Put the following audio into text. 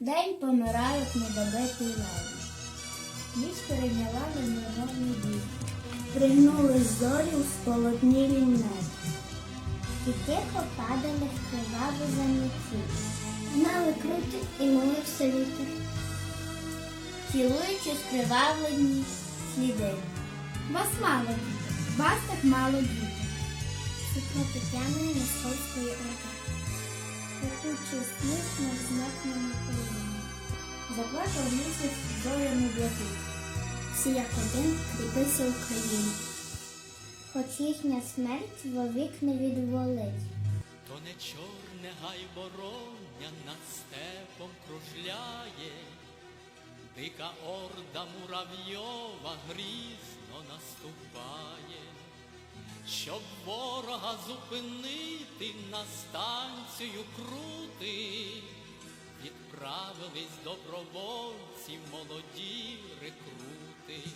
День помирають недобитий леві. Ніч перейняла невмовний бій. Пригнулись зорі у сполотнілі небі. І тихо падали в криваві заміці. Знали крути і молився вітер. Цілуючи скривавлені сліди. Вас мало діти, вас так мало Тетяної московської орди. Пекучий сніг на знакному коліні. Заплакав місяць зоряну блакить. Всі як один кріпився Україні. Хоч їхня смерть вовік не відволить. То не чорне гай вороння над степом кружляє, дика орда муравйова грізно наступає, щоб ворога зупинити на станцію крути, відправились добровольці молоді рекрути.